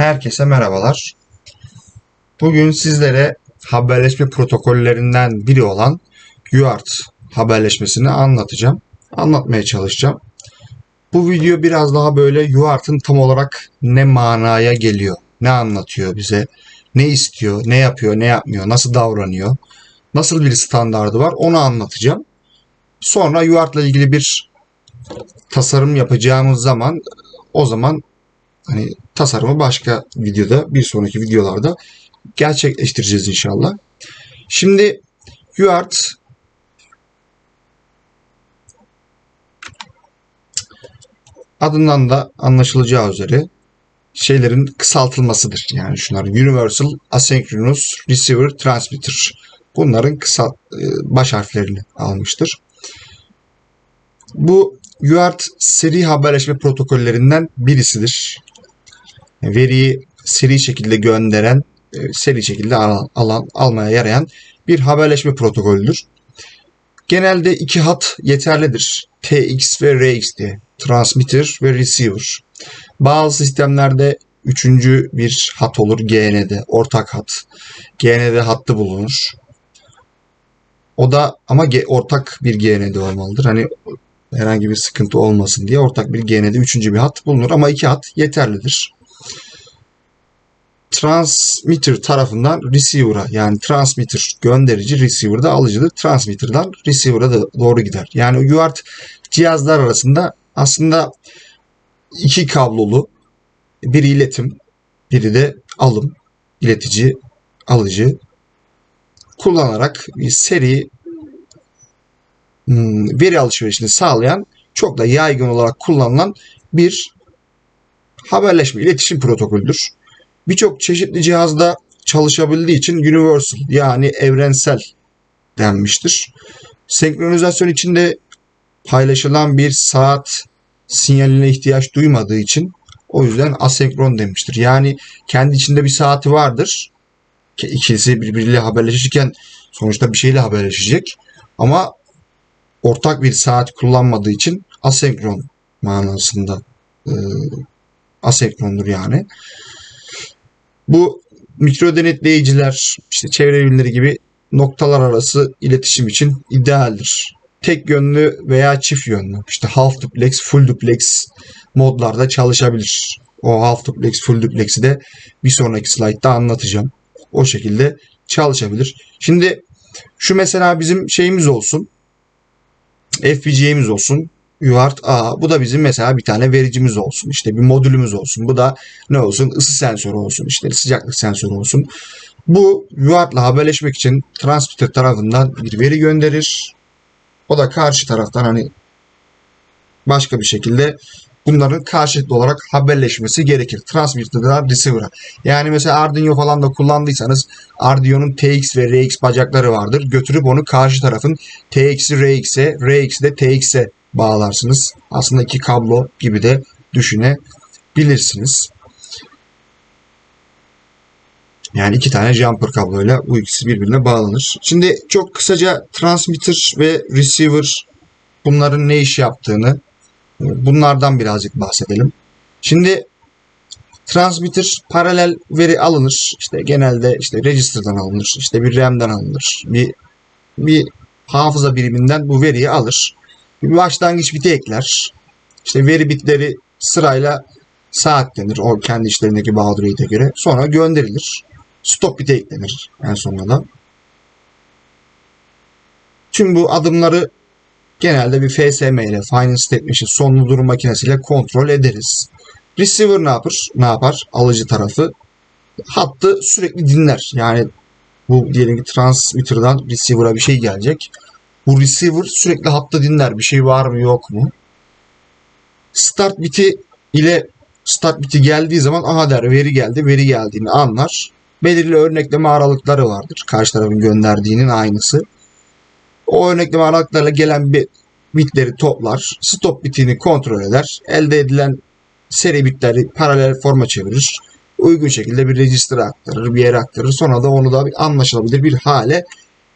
Herkese merhabalar. Bugün sizlere haberleşme protokollerinden biri olan UART haberleşmesini anlatacağım. Anlatmaya çalışacağım. Bu video biraz daha böyle UART'ın tam olarak ne manaya geliyor, ne anlatıyor bize, ne istiyor, ne yapıyor, ne yapmıyor, nasıl davranıyor, nasıl bir standardı var onu anlatacağım. Sonra UART'la ilgili bir tasarım yapacağımız zaman o zaman hani tasarımı başka videoda bir sonraki videolarda gerçekleştireceğiz inşallah. Şimdi UART adından da anlaşılacağı üzere şeylerin kısaltılmasıdır. Yani şunlar Universal Asynchronous Receiver Transmitter. Bunların kısa e, baş harflerini almıştır. Bu UART seri haberleşme protokollerinden birisidir. Veriyi seri şekilde gönderen, e, seri şekilde alan, alan almaya yarayan bir haberleşme protokolüdür. Genelde iki hat yeterlidir. TX ve RX diye. Transmitter ve receiver. Bazı sistemlerde üçüncü bir hat olur. GND, ortak hat. GND hattı bulunur. O da ama ortak bir GND olmalıdır. Hani herhangi bir sıkıntı olmasın diye ortak bir GND üçüncü bir hat bulunur ama iki hat yeterlidir. Transmitter tarafından receiver'a yani transmitter gönderici receiver'da alıcıdır. Transmitter'dan receiver'a da doğru gider. Yani UART cihazlar arasında aslında iki kablolu biri iletim biri de alım iletici alıcı kullanarak bir seri hmm, veri alışverişini sağlayan çok da yaygın olarak kullanılan bir haberleşme iletişim protokolüdür. Birçok çeşitli cihazda çalışabildiği için universal yani evrensel denmiştir. Senkronizasyon içinde paylaşılan bir saat sinyaline ihtiyaç duymadığı için o yüzden asenkron demiştir. Yani kendi içinde bir saati vardır. Ki İkisi birbiriyle haberleşirken sonuçta bir şeyle haberleşecek. Ama ortak bir saat kullanmadığı için asenkron manasında asenkrondur yani. Bu mikro denetleyiciler, işte çevre ürünleri gibi noktalar arası iletişim için idealdir. Tek yönlü veya çift yönlü, işte half duplex, full duplex modlarda çalışabilir. O half duplex, full duplex'i de bir sonraki slaytta anlatacağım. O şekilde çalışabilir. Şimdi şu mesela bizim şeyimiz olsun. FPGA'miz olsun. UART A. Bu da bizim mesela bir tane vericimiz olsun. İşte bir modülümüz olsun. Bu da ne olsun? Isı sensörü olsun. İşte sıcaklık sensörü olsun. Bu UART'la haberleşmek için transmitter tarafından bir veri gönderir. O da karşı taraftan hani başka bir şekilde bunların karşılıklı olarak haberleşmesi gerekir. Transmitter'dan receiver'a. Yani mesela Arduino falan da kullandıysanız Arduino'nun TX ve RX bacakları vardır. Götürüp onu karşı tarafın TX'i RX'e, RX'i de TX'e bağlarsınız. Aslında iki kablo gibi de düşünebilirsiniz. Yani iki tane jumper kabloyla bu ikisi birbirine bağlanır. Şimdi çok kısaca transmitter ve receiver bunların ne iş yaptığını bunlardan birazcık bahsedelim. Şimdi transmitter paralel veri alınır. İşte genelde işte register'dan alınır. işte bir RAM'den alınır. Bir bir hafıza biriminden bu veriyi alır. Bir başlangıç biti ekler. İşte veri bitleri sırayla saatlenir. O kendi işlerindeki rate'e göre. Sonra gönderilir. Stop biti eklenir en sonunda da. Tüm bu adımları genelde bir FSM ile Final State Machine sonlu durum makinesiyle kontrol ederiz. Receiver ne yapar? Ne yapar? Alıcı tarafı hattı sürekli dinler. Yani bu diyelim ki transmitter'dan receiver'a bir şey gelecek. Bu receiver sürekli hattı dinler. Bir şey var mı yok mu? Start biti ile start biti geldiği zaman aha der veri geldi. Veri geldiğini anlar. Belirli örnekleme aralıkları vardır. Karşı tarafın gönderdiğinin aynısı. O örnekleme aralıklarla gelen bir bitleri toplar. Stop bitini kontrol eder. Elde edilen seri bitleri paralel forma çevirir. Uygun şekilde bir register'a aktarır, bir yere aktarır. Sonra da onu da bir anlaşılabilir bir hale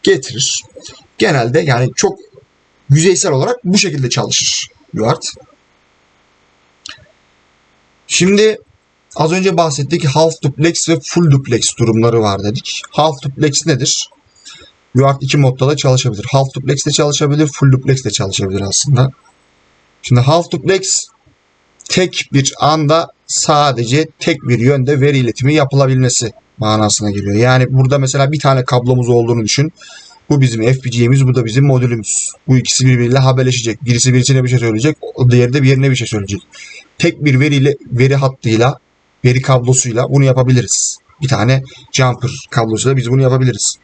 getirir. Genelde yani çok yüzeysel olarak bu şekilde çalışır UART. Şimdi az önce bahsettik half duplex ve full duplex durumları var dedik. Half duplex nedir? UART iki modda da çalışabilir. Half duplex de çalışabilir, full duplex de çalışabilir aslında. Şimdi half duplex tek bir anda sadece tek bir yönde veri iletimi yapılabilmesi manasına geliyor. Yani burada mesela bir tane kablomuz olduğunu düşün. Bu bizim FPGA'miz, bu da bizim modülümüz. Bu ikisi birbiriyle haberleşecek. Birisi birisine bir şey söyleyecek, o diğeri de bir yerine bir şey söyleyecek. Tek bir veriyle, veri hattıyla, veri kablosuyla bunu yapabiliriz. Bir tane jumper kablosuyla biz bunu yapabiliriz.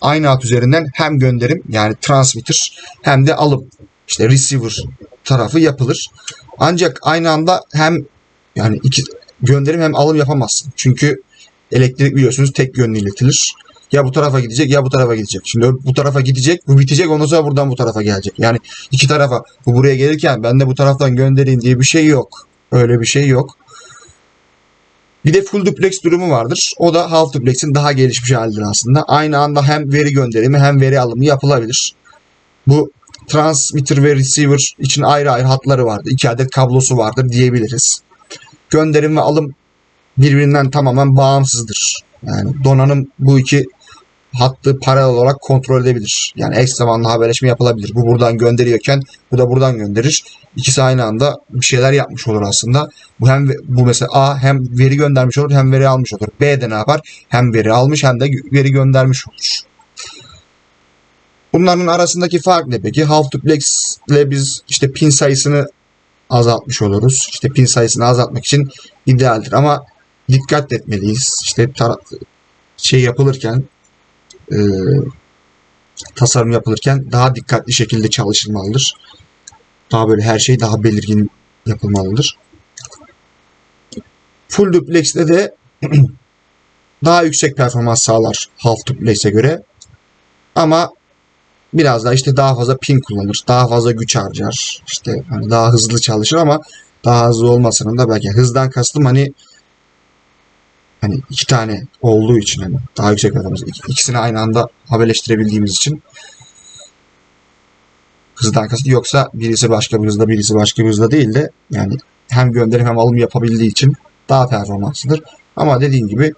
Aynı hat üzerinden hem gönderim yani transmitter hem de alım işte receiver tarafı yapılır. Ancak aynı anda hem yani iki gönderim hem alım yapamazsın. Çünkü elektrik biliyorsunuz tek yönlü iletilir. Ya bu tarafa gidecek ya bu tarafa gidecek. Şimdi bu tarafa gidecek, bu bitecek ondan sonra buradan bu tarafa gelecek. Yani iki tarafa bu buraya gelirken ben de bu taraftan göndereyim diye bir şey yok. Öyle bir şey yok. Bir de full duplex durumu vardır. O da half duplex'in daha gelişmiş halidir aslında. Aynı anda hem veri gönderimi hem veri alımı yapılabilir. Bu transmitter ve receiver için ayrı ayrı hatları vardır. İki adet kablosu vardır diyebiliriz. Gönderim ve alım birbirinden tamamen bağımsızdır. Yani donanım bu iki hattı paralel olarak kontrol edebilir. Yani eş zamanlı haberleşme yapılabilir. Bu buradan gönderiyorken bu da buradan gönderir. İkisi aynı anda bir şeyler yapmış olur aslında. Bu hem bu mesela A hem veri göndermiş olur hem veri almış olur. B de ne yapar? Hem veri almış hem de veri göndermiş olur. Bunların arasındaki fark ne peki? Half duplex ile biz işte pin sayısını azaltmış oluruz. İşte pin sayısını azaltmak için idealdir ama dikkat etmeliyiz. İşte şey yapılırken e, tasarım yapılırken daha dikkatli şekilde çalışılmalıdır. Daha böyle her şey daha belirgin yapılmalıdır. Full duplex'te de daha yüksek performans sağlar half duplex'e göre. Ama biraz daha işte daha fazla pin kullanır. Daha fazla güç harcar. İşte hani daha hızlı çalışır ama daha hızlı olmasının da belki hızdan kastım hani hani iki tane olduğu için hani daha yüksek ik- ikisini aynı anda haberleştirebildiğimiz için hızdan kastım yoksa birisi başka bir hızda birisi başka bir hızda değil de yani hem gönderim hem alım yapabildiği için daha performanslıdır. Ama dediğim gibi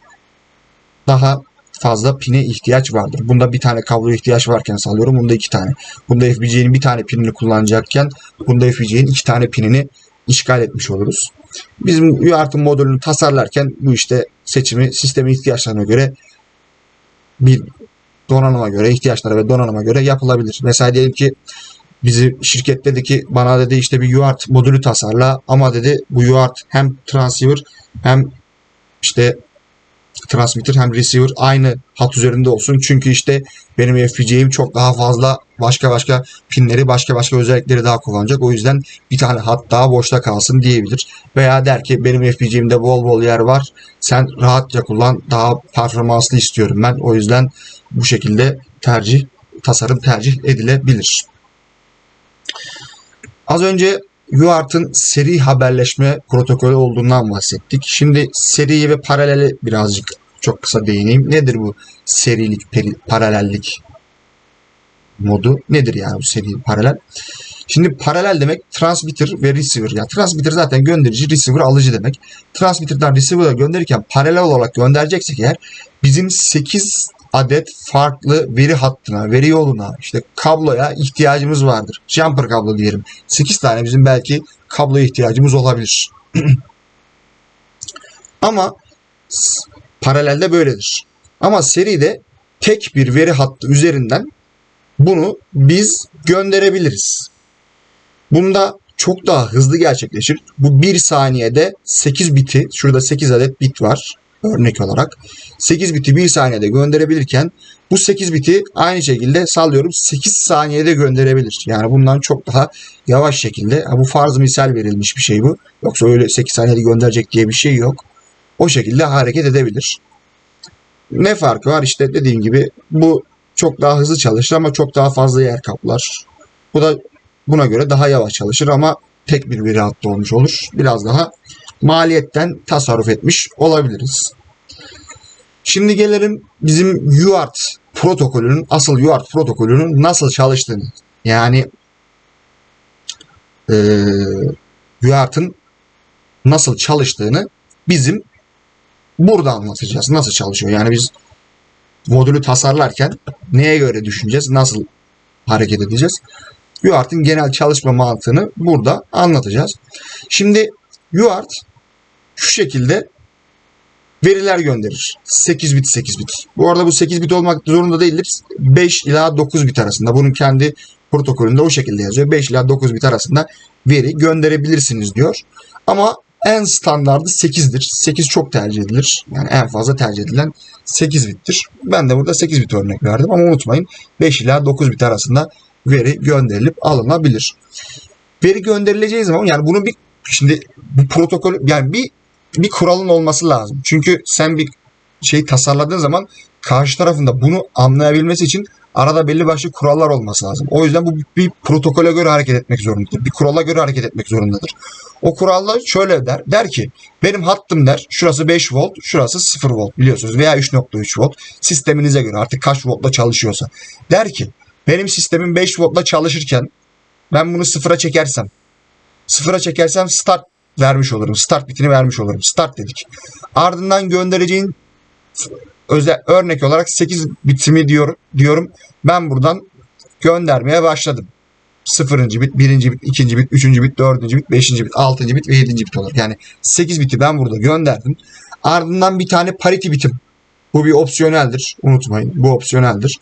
daha fazla pine ihtiyaç vardır. Bunda bir tane kabloya ihtiyaç varken sallıyorum. Bunda iki tane. Bunda FPGA'nin bir tane pinini kullanacakken bunda FPGA'nin iki tane pinini işgal etmiş oluruz. Bizim UART'ın modülünü tasarlarken bu işte seçimi sistemin ihtiyaçlarına göre bir donanıma göre, ihtiyaçlara ve donanıma göre yapılabilir. Mesela diyelim ki bizi şirket dedi ki bana dedi işte bir UART modülü tasarla ama dedi bu UART hem transceiver hem işte transmitter hem receiver aynı hat üzerinde olsun. Çünkü işte benim FPGA'im çok daha fazla başka başka pinleri başka başka özellikleri daha kullanacak. O yüzden bir tane hat daha boşta kalsın diyebilir. Veya der ki benim FPGA'imde bol bol yer var. Sen rahatça kullan. Daha performanslı istiyorum ben. O yüzden bu şekilde tercih tasarım tercih edilebilir. Az önce UART'ın seri haberleşme protokolü olduğundan bahsettik. Şimdi seriyi ve paraleli birazcık çok kısa değineyim. Nedir bu serilik, paralellik modu? Nedir yani bu seri paralel? Şimdi paralel demek transmitter ve receiver. Yani transmitter zaten gönderici, receiver alıcı demek. Transmitter'dan receiver'a gönderirken paralel olarak göndereceksek eğer bizim 8 adet farklı veri hattına, veri yoluna, işte kabloya ihtiyacımız vardır. Jumper kablo diyelim. 8 tane bizim belki kabloya ihtiyacımız olabilir. Ama paralelde böyledir. Ama seride tek bir veri hattı üzerinden bunu biz gönderebiliriz. Bunda çok daha hızlı gerçekleşir. Bu 1 saniyede 8 biti, şurada 8 adet bit var örnek olarak. 8 biti 1 saniyede gönderebilirken bu 8 biti aynı şekilde sallıyorum 8 saniyede gönderebilir. Yani bundan çok daha yavaş şekilde. Bu farz misal verilmiş bir şey bu. Yoksa öyle 8 saniyede gönderecek diye bir şey yok. O şekilde hareket edebilir. Ne farkı var? İşte dediğim gibi bu çok daha hızlı çalışır ama çok daha fazla yer kaplar. Bu da buna göre daha yavaş çalışır ama tek bir veri hattı olmuş olur. Biraz daha maliyetten tasarruf etmiş olabiliriz. Şimdi gelelim bizim UART protokolünün, asıl UART protokolünün nasıl çalıştığını. Yani eee UART'ın nasıl çalıştığını bizim burada anlatacağız. Nasıl çalışıyor? Yani biz modülü tasarlarken neye göre düşüneceğiz? Nasıl hareket edeceğiz? UART'ın genel çalışma mantığını burada anlatacağız. Şimdi UART şu şekilde veriler gönderir. 8 bit 8 bit. Bu arada bu 8 bit olmak zorunda değildir. 5 ila 9 bit arasında. Bunun kendi protokolünde o şekilde yazıyor. 5 ila 9 bit arasında veri gönderebilirsiniz diyor. Ama en standardı 8'dir. 8 çok tercih edilir. Yani en fazla tercih edilen 8 bittir. Ben de burada 8 bit örnek verdim ama unutmayın 5 ila 9 bit arasında veri gönderilip alınabilir. Veri gönderileceği zaman yani bunu bir şimdi bu protokol yani bir bir kuralın olması lazım. Çünkü sen bir şey tasarladığın zaman karşı tarafında bunu anlayabilmesi için arada belli başlı kurallar olması lazım. O yüzden bu bir protokole göre hareket etmek zorundadır. Bir kurala göre hareket etmek zorundadır. O kuralda şöyle der. Der ki benim hattım der. Şurası 5 volt, şurası 0 volt biliyorsunuz veya 3.3 volt. Sisteminize göre artık kaç voltla çalışıyorsa. Der ki benim sistemim 5 voltla çalışırken ben bunu sıfıra çekersem sıfıra çekersem start vermiş olurum. Start bitini vermiş olurum. Start dedik. Ardından göndereceğin özel örnek olarak 8 bitimi diyor, diyorum. Ben buradan göndermeye başladım. 0. bit, 1. bit, 2. bit, 3. bit, 4. bit, 5. bit, 6. bit ve 7. bit olarak. Yani 8 biti ben burada gönderdim. Ardından bir tane parity bitim. Bu bir opsiyoneldir. Unutmayın. Bu opsiyoneldir.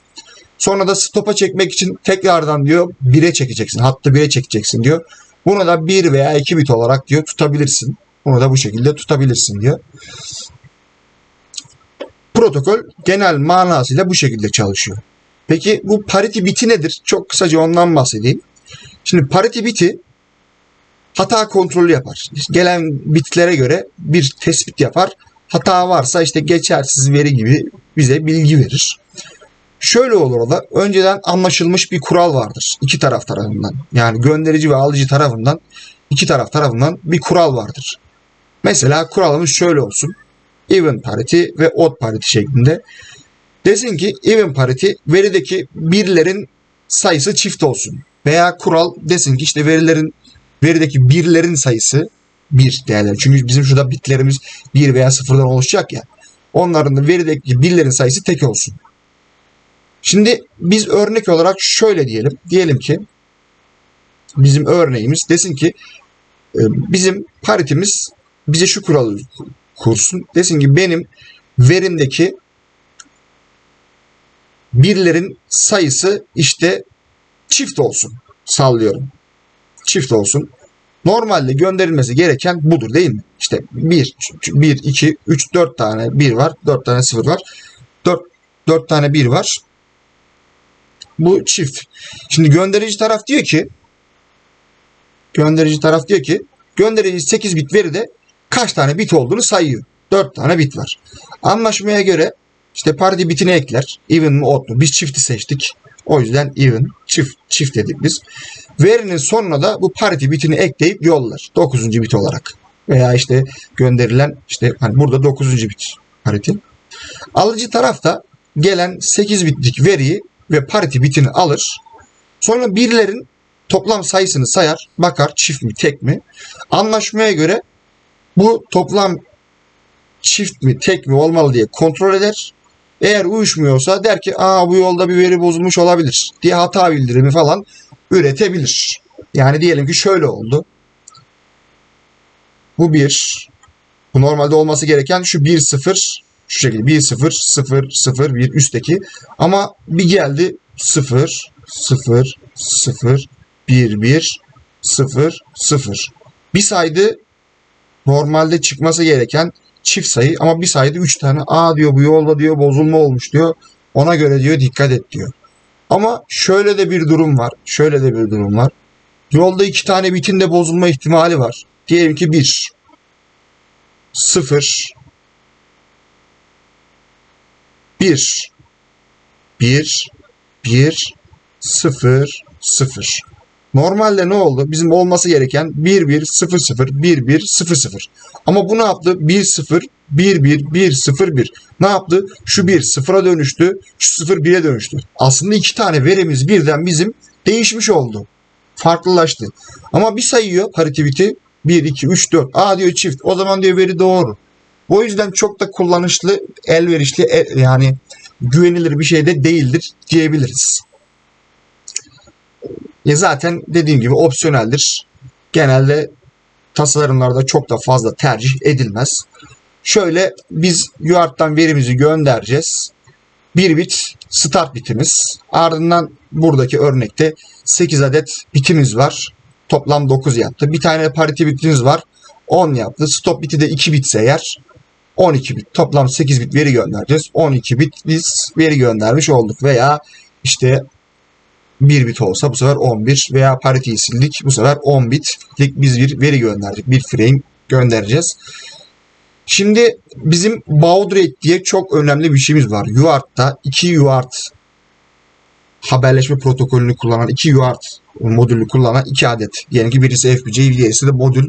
Sonra da stop'a çekmek için tekrardan diyor 1'e çekeceksin. Hattı 1'e çekeceksin diyor. Bunu da 1 veya 2 bit olarak diyor tutabilirsin. Bunu da bu şekilde tutabilirsin diyor. Protokol genel manasıyla bu şekilde çalışıyor. Peki bu parity biti nedir? Çok kısaca ondan bahsedeyim. Şimdi parity biti hata kontrolü yapar. Gelen bitlere göre bir tespit yapar. Hata varsa işte geçersiz veri gibi bize bilgi verir. Şöyle olur o da önceden anlaşılmış bir kural vardır iki taraf tarafından. Yani gönderici ve alıcı tarafından iki taraf tarafından bir kural vardır. Mesela kuralımız şöyle olsun. Even parity ve odd parity şeklinde. Desin ki even parity verideki birlerin sayısı çift olsun. Veya kural desin ki işte verilerin verideki birlerin sayısı bir değerler. Çünkü bizim şurada bitlerimiz bir veya sıfırdan oluşacak ya. Onların da verideki birlerin sayısı tek olsun. Şimdi biz örnek olarak şöyle diyelim. Diyelim ki bizim örneğimiz desin ki e, bizim paritimiz bize şu kuralı kursun. Desin ki benim verimdeki birlerin sayısı işte çift olsun. Sallıyorum. Çift olsun. Normalde gönderilmesi gereken budur değil mi? İşte 1, 1, 2, 3, 4 tane 1 var. 4 tane 0 var. 4, 4 tane 1 var. Bu çift. Şimdi gönderici taraf diyor ki gönderici taraf diyor ki gönderici 8 bit veride kaç tane bit olduğunu sayıyor. 4 tane bit var. Anlaşmaya göre işte party bitini ekler. Even mi odd mu? Biz çifti seçtik. O yüzden even çift çift dedik biz. Verinin sonuna da bu parity bitini ekleyip yollar. 9. bit olarak. Veya işte gönderilen işte hani burada 9. bit parity. Alıcı tarafta gelen 8 bitlik veriyi ve parity bitini alır. Sonra birlerin toplam sayısını sayar. Bakar çift mi tek mi. Anlaşmaya göre bu toplam çift mi tek mi olmalı diye kontrol eder. Eğer uyuşmuyorsa der ki aa bu yolda bir veri bozulmuş olabilir diye hata bildirimi falan üretebilir. Yani diyelim ki şöyle oldu. Bu bir. Bu normalde olması gereken şu 1 0 şu şekilde 1 0 0 0 1 üstteki ama bir geldi 0 0 0 1 1 0 0. Bir saydı normalde çıkması gereken çift sayı ama bir sayıda 3 tane. Aa diyor bu yolda diyor bozulma olmuş diyor. Ona göre diyor dikkat et diyor. Ama şöyle de bir durum var. Şöyle de bir durum var. Yolda iki tane bitin de bozulma ihtimali var. Diyelim ki 1 0 1 1 1 0 0 Normalde ne oldu? Bizim olması gereken 1 1 0 0 1 1 0 0. Ama bu ne yaptı? 1 0 1 1 1 0 1. Ne yaptı? Şu 1 0'a dönüştü. Şu 0 1'e dönüştü. Aslında iki tane verimiz birden bizim değişmiş oldu. Farklılaştı. Ama bir sayıyor parity biti 1 2 3 4. Aa diyor çift. O zaman diyor veri doğru. O yüzden çok da kullanışlı, elverişli yani güvenilir bir şey de değildir diyebiliriz. E zaten dediğim gibi opsiyoneldir. Genelde tasarımlarda çok da fazla tercih edilmez. Şöyle biz UART'tan verimizi göndereceğiz. Bir bit start bitimiz. Ardından buradaki örnekte 8 adet bitimiz var. Toplam 9 yaptı. Bir tane parity bitimiz var. 10 yaptı. Stop biti de 2 bitse eğer 12 bit. Toplam 8 bit veri göndereceğiz. 12 bit biz veri göndermiş olduk. Veya işte 1 bit olsa bu sefer 11 veya parity'yi sildik. Bu sefer 10 bitlik biz bir veri gönderdik. Bir frame göndereceğiz. Şimdi bizim baud rate diye çok önemli bir şeyimiz var. UART'ta 2 UART haberleşme protokolünü kullanan 2 UART modülü kullanan 2 adet. Diyelim ki birisi FPGA, diğerisi de modül.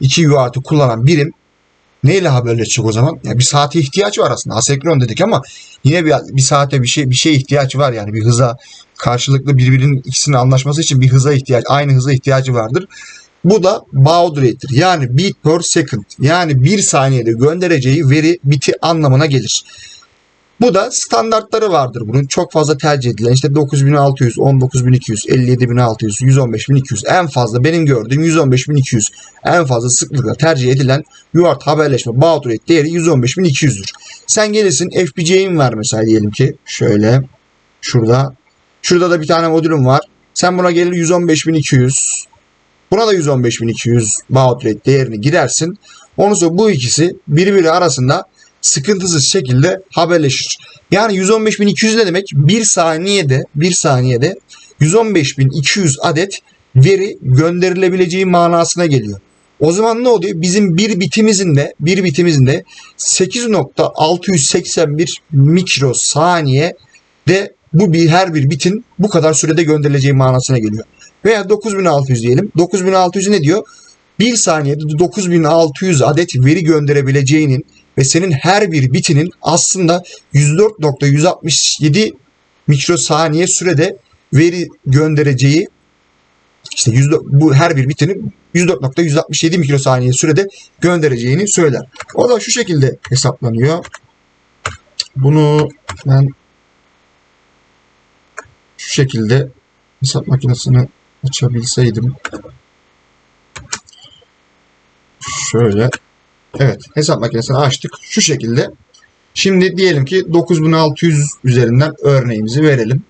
2 UART'ı kullanan birim neyle haberleşecek o zaman? Ya bir saate ihtiyaç var aslında. Asenkron dedik ama yine bir, bir saate bir şey bir şeye ihtiyaç var yani bir hıza karşılıklı birbirinin ikisinin anlaşması için bir hıza ihtiyaç aynı hıza ihtiyacı vardır. Bu da baud rate'tir. Yani bit per second. Yani bir saniyede göndereceği veri biti anlamına gelir. Bu da standartları vardır bunun. Çok fazla tercih edilen işte 9600, 19200, 57600, 115200 en fazla benim gördüğüm 115200 en fazla sıklıkla tercih edilen UART haberleşme baud rate değeri 115200'dür. Sen gelirsin FPGA'in var mesela diyelim ki şöyle şurada şurada da bir tane modülüm var. Sen buna gelir 115200 Buna da 115.200 baud rate değerini girersin. Ondan sonra bu ikisi birbiri arasında sıkıntısız şekilde haberleşir. Yani 115.200 ne demek? Bir saniyede bir saniyede 115.200 adet veri gönderilebileceği manasına geliyor. O zaman ne oluyor? Bizim bir bitimizin de bir bitimizin de 8.681 mikrosaniye de bu bir her bir bitin bu kadar sürede gönderileceği manasına geliyor. Veya 9600 diyelim. 9600 ne diyor? Bir saniyede 9600 adet veri gönderebileceğinin ve senin her bir bitinin aslında 104.167 mikrosaniye sürede veri göndereceği işte 100, bu her bir bitinin 104.167 mikrosaniye sürede göndereceğini söyler. O da şu şekilde hesaplanıyor. Bunu ben şu şekilde hesap makinesini açabilseydim. Şöyle. Evet hesap makinesini açtık. Şu şekilde. Şimdi diyelim ki 9600 üzerinden örneğimizi verelim.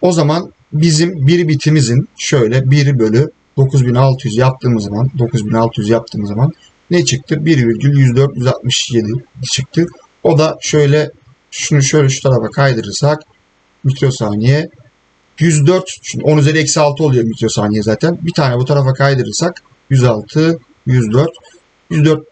O zaman bizim bir bitimizin şöyle 1 bölü 9600 yaptığımız zaman 9600 yaptığımız zaman ne çıktı? 1,10467 çıktı. O da şöyle şunu şöyle şu tarafa kaydırırsak mikrosaniye 104 şimdi 10 üzeri eksi 6 oluyor mikrosaniye zaten. Bir tane bu tarafa kaydırırsak 106 104 104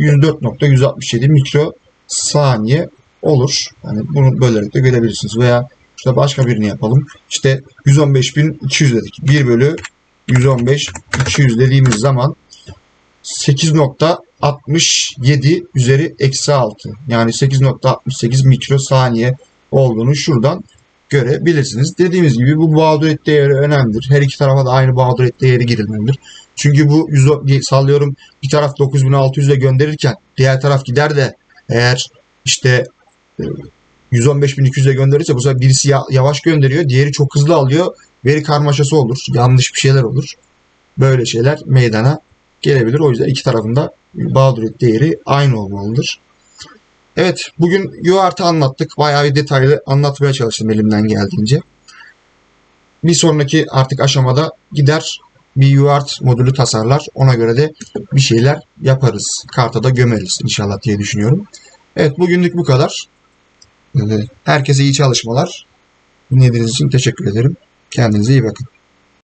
104.167 mikrosaniye olur. Yani bunu bölerek de görebilirsiniz. Veya işte başka birini yapalım. İşte 115.200 dedik. 1 bölü 115.200 dediğimiz zaman 8.67 üzeri eksi 6. Yani 8.68 mikrosaniye olduğunu şuradan görebilirsiniz. Dediğimiz gibi bu bağduret değeri önemlidir. Her iki tarafa da aynı bağduret değeri girilmelidir. Çünkü bu 100, sallıyorum bir taraf 9600 ile gönderirken diğer taraf gider de eğer işte 115.200 ile gönderirse bu sefer birisi yavaş gönderiyor, diğeri çok hızlı alıyor. Veri karmaşası olur, yanlış bir şeyler olur. Böyle şeyler meydana gelebilir. O yüzden iki tarafında bağduret değeri aynı olmalıdır. Evet bugün UART'ı anlattık. Bayağı bir detaylı anlatmaya çalıştım elimden geldiğince. Bir sonraki artık aşamada gider bir UART modülü tasarlar. Ona göre de bir şeyler yaparız. Karta da gömeriz inşallah diye düşünüyorum. Evet bugünlük bu kadar. Herkese iyi çalışmalar. Dinlediğiniz için teşekkür ederim. Kendinize iyi bakın.